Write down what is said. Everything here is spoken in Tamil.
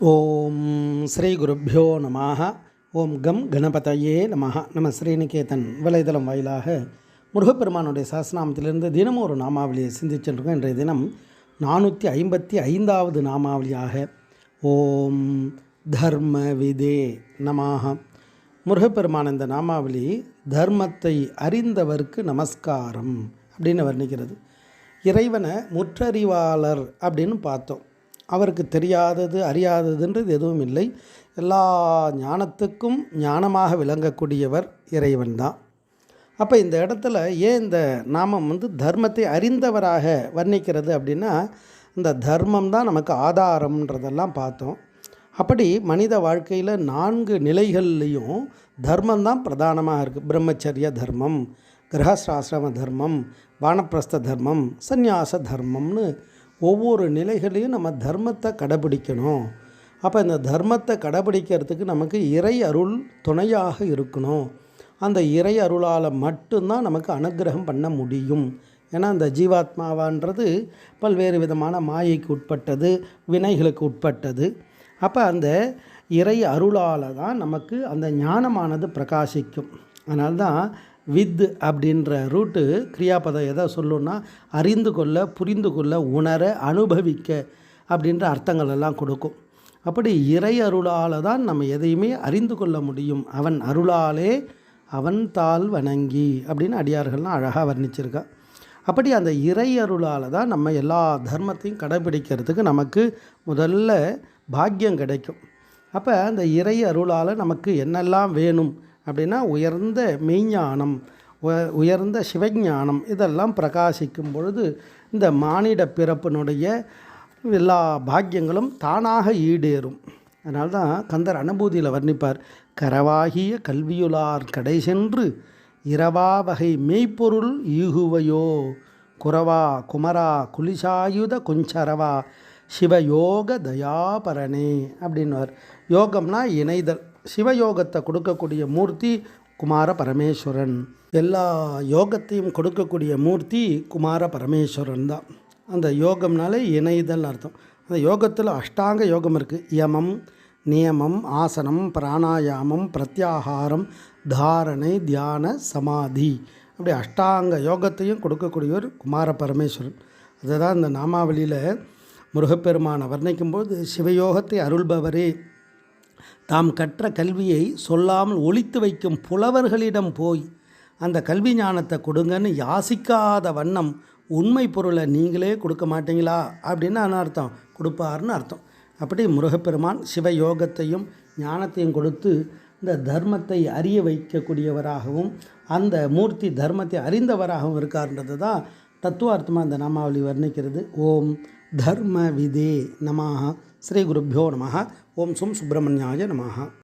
ஓம் ஸ்ரீ குருப்பியோ நமாக ஓம் கம் கணபதையே நம நம்ம ஸ்ரீநிகேதன் வலைதளம் வாயிலாக முருகப்பெருமானுடைய சஹஸ்ரநாமத்திலிருந்து தினமும் ஒரு நாமாவளியை சிந்திச்சுருக்கோம் இன்றைய தினம் நானூற்றி ஐம்பத்தி ஐந்தாவது நாமாவளியாக ஓம் தர்ம விதே நமாக முருகப்பெருமான் இந்த நாமாவளி தர்மத்தை அறிந்தவர்க்கு நமஸ்காரம் அப்படின்னு வர்ணிக்கிறது இறைவனை முற்றறிவாளர் அப்படின்னு பார்த்தோம். அவருக்கு தெரியாதது அறியாததுன்றது எதுவும் இல்லை. எல்லா ஞானத்துக்கும் ஞானமாக விளங்கக்கூடியவர் இறைவன் தான். அப்போ இந்த இடத்துல ஏன் இந்த நாமம் வந்து தர்மத்தை அறிந்தவராக வர்ணிக்கிறது அப்படின்னா இந்த தர்மம் தான் நமக்கு ஆதாரம்ன்றதெல்லாம் பார்த்தோம். அப்படி மனித வாழ்க்கையில் நான்கு நிலைகள்லேயும் தர்மம் தான் பிரதானமாக இருக்குது பிரம்மச்சரிய தர்மம் கிரகஸ்ராசிரம தர்மம் வானப்பிரஸ்த தர்மம் சந்நியாச தர்மம்னு ஒவ்வொரு நிலைகளையும் நம்ம தர்மத்தை கடைபிடிக்கணும். அப்போ இந்த தர்மத்தை கடைபிடிக்கிறதுக்கு நமக்கு இறை அருள் துணையாக இருக்கணும். அந்த இறை அருளால் மட்டும்தான் நமக்கு அனுகிரகம் பண்ண முடியும். ஏன்னா அந்த ஜீவாத்மாவான்றது பல்வேறு விதமான மாயைக்கு உட்பட்டது வினைகளுக்கு உட்பட்டது. அப்போ அந்த இறை அருளால் தான் நமக்கு அந்த ஞானமானது பிரகாசிக்கும். அதனால தான் வித் அப்படின்ற ரூட்டு கிரியாபதம் எதை சொல்லுன்னா அறிந்து கொள்ள புரிந்து கொள்ள உணர அனுபவிக்க அப்படின்ற அர்த்தங்கள் எல்லாம் கொடுக்கும். அப்படி இறை அருளால் தான் நம்ம எதையுமே அறிந்து கொள்ள முடியும். அவன் அருளாலே அவன் தாள் வணங்கி அப்படின்னு அடியார்கள்லாம் அழகாக வர்ணிச்சிருக்கான் அப்படி அந்த இறை அருளால் தான் நம்ம எல்லா தர்மத்தையும் கடைபிடிக்கிறதுக்கு நமக்கு முதல்ல பாக்கியம் கிடைக்கும். அப்போ அந்த இறை அருளால் நமக்கு என்னெல்லாம் வேணும் அப்படின்னா உயர்ந்த மெய்ஞானம் உயர்ந்த சிவஞானம் இதெல்லாம் பிரகாசிக்கும் பொழுது இந்த மானிட பிறப்பினுடைய எல்லா பாக்கியங்களும் தானாக ஈடேறும். அதனால்தான் கந்தர் அனுபூதியில் வர்ணிப்பார் கரவாகிய கல்வியுளார் கடை சென்று இரவா வகை மெய்ப்பொருள் ஈகுவையோ? குரவா குமரா குலிசாயுத குஞ்சரவா? சிவயோக தயாபரணே அப்படின்னுவார். யோகம்னா இணைதல். சிவயோகத்தை கொடுக்கக்கூடிய மூர்த்தி குமார பரமேஸ்வரன். எல்லா யோகத்தையும் கொடுக்கக்கூடிய மூர்த்தி குமார பரமேஸ்வரன் தான். அந்த யோகம்னாலே இணைதல் அர்த்தம். அந்த யோகத்தில் அஷ்டாங்க யோகம் இருக்குது யமம் நியமம் ஆசனம் பிராணாயாமம் பிரத்யாகாரம் தாரணை தியான சமாதி. அப்படி அஷ்டாங்க யோகத்தையும் கொடுக்கக்கூடியவர் குமார பரமேஸ்வரன். அதுதான் இந்த நாமாவளியில் முருகப்பெருமானை வர்ணிக்கும்போது சிவயோகத்தை அருள்பவரே தாம் கற்ற கல்வியை சொல்லாமல் ஒழித்து வைக்கும் புலவர்களிடம் போய் அந்த கல்வி ஞானத்தை கொடுங்கன்னு யாசிக்காத வண்ணம் உண்மை பொருளை நீங்களே கொடுக்க மாட்டீங்களா? அப்படின்னு அர்த்தம் கொடுப்பாருன்னு அர்த்தம். அப்படி முருகப்பெருமான் சிவயோகத்தையும் ஞானத்தையும் கொடுத்து இந்த தர்மத்தை அறிய வைக்கக்கூடியவராகவும் அந்த மூர்த்தி தர்மத்தை அறிந்தவராகவும் இருக்கார்ன்றது தான் தத்துவார்த்தமாக அந்த நாமாவளி வர்ணிக்கிறது. ஓம் தர்ம விதே நமாக ஸ்ரீ குருப்பியோ நமः ஓம் சும் சுப்பிரமணியாய நமः